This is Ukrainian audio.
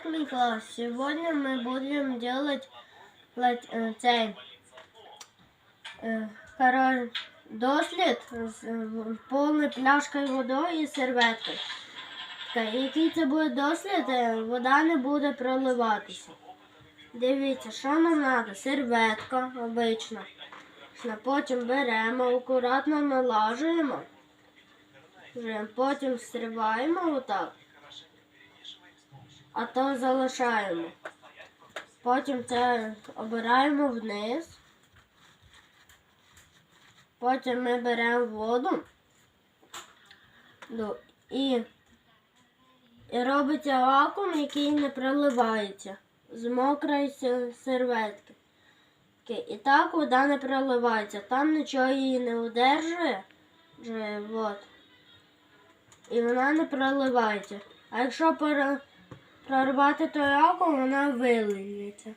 Пятый класс. Сегодня мы будем делать лет- э, цей э, король дослід з е, в- повною пляшкою водою і серветкою. Така, Який це буде дослід, е, вода не буде проливатися. Дивіться, що нам треба? Серветка обична. Що Потім беремо, акуратно налажуємо. Вже Потім стриваємо отак. А то залишаємо. Потім це обираємо вниз. Потім ми беремо воду. Ну, і, і робиться вакуум, який не проливається з мокрої серветки. І так вода не проливається. Там нічого її не удержує. От. І вона не проливається. А якщо прорвати той вакуум, вона вилиється.